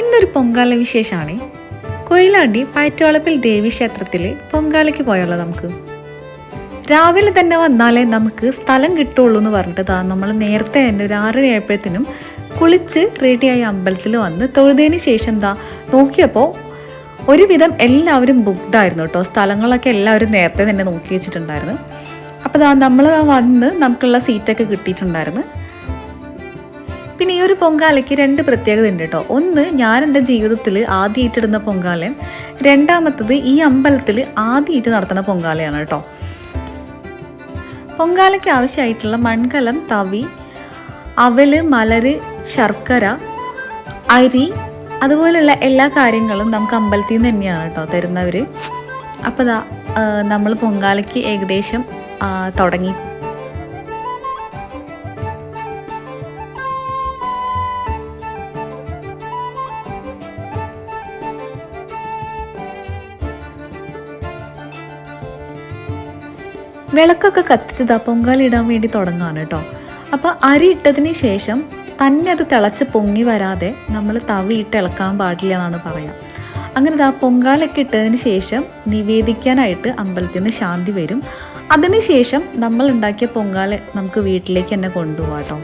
ഇന്നൊരു പൊങ്കാല വിശേഷമാണ് കൊയിലാണ്ടി പയറ്റോളപ്പിൽ ദേവി ക്ഷേത്രത്തിൽ പൊങ്കാലയ്ക്ക് പോയുള്ളത് നമുക്ക്. രാവിലെ തന്നെ വന്നാലേ നമുക്ക് സ്ഥലം കിട്ടുള്ളൂ എന്ന് പറഞ്ഞിട്ട് താ നമ്മൾ നേരത്തെ തന്നെ ഒരു ആറര ആയപ്പോഴത്തേനും കുളിച്ച് റെഡിയായി അമ്പലത്തിൽ വന്ന് തൊഴുതതിന് ശേഷം എന്താ നോക്കിയപ്പോൾ ഒരുവിധം എല്ലാവരും ബുക്ക്ഡ് ആയിരുന്നു കേട്ടോ. സ്ഥലങ്ങളൊക്കെ എല്ലാവരും നേരത്തെ തന്നെ നോക്കി വെച്ചിട്ടുണ്ടായിരുന്നു. അപ്പോൾ നമ്മൾ വന്ന് നമുക്കുള്ള സീറ്റൊക്കെ കിട്ടിയിട്ടുണ്ടായിരുന്നു. ഒരു പൊങ്കാലയ്ക്ക് രണ്ട് പ്രത്യേകത ഉണ്ട് കേട്ടോ. ഒന്ന് ഞാൻ എന്റെ ജീവിതത്തിൽ ആദ്യമായിട്ടിടുന്ന പൊങ്കാലയും രണ്ടാമത്തത് ഈ അമ്പലത്തിൽ ആദ്യമായിട്ട് നടത്തുന്ന പൊങ്കാലയാണ് കേട്ടോ. പൊങ്കാലയ്ക്ക് ആവശ്യമായിട്ടുള്ള മൺകലം തവി അവൽ മലര് ശർക്കര അരി അതുപോലുള്ള എല്ലാ കാര്യങ്ങളും നമുക്ക് അമ്പലത്തിൽ നിന്ന് തന്നെയാണ് കേട്ടോ തരുന്നവർ അപ്പോൾ നമ്മൾ പൊങ്കാലയ്ക്ക് ഏകദേശം തുടങ്ങി. വിളക്കൊക്കെ കത്തിച്ചതാ പൊങ്കാല ഇടാൻ വേണ്ടി തുടങ്ങാണ് കേട്ടോ. അപ്പോൾ അരി ഇട്ടതിന് ശേഷം തന്നെ അത് തിളച്ച് പൊങ്ങി വരാതെ നമ്മൾ തവി ഇട്ട് ഇളക്കാൻ പാടില്ല എന്നാണ് പറയാം. അങ്ങനെ ആ പൊങ്കാലൊക്കെ ഇട്ടതിന് ശേഷം നിവേദിക്കാനായിട്ട് അമ്പലത്തിൽ നിന്ന് ശാന്തി വരും. അതിനുശേഷം നമ്മൾ ഉണ്ടാക്കിയ പൊങ്കാല നമുക്ക് വീട്ടിലേക്ക് തന്നെ കൊണ്ടുപോകാം കേട്ടോ.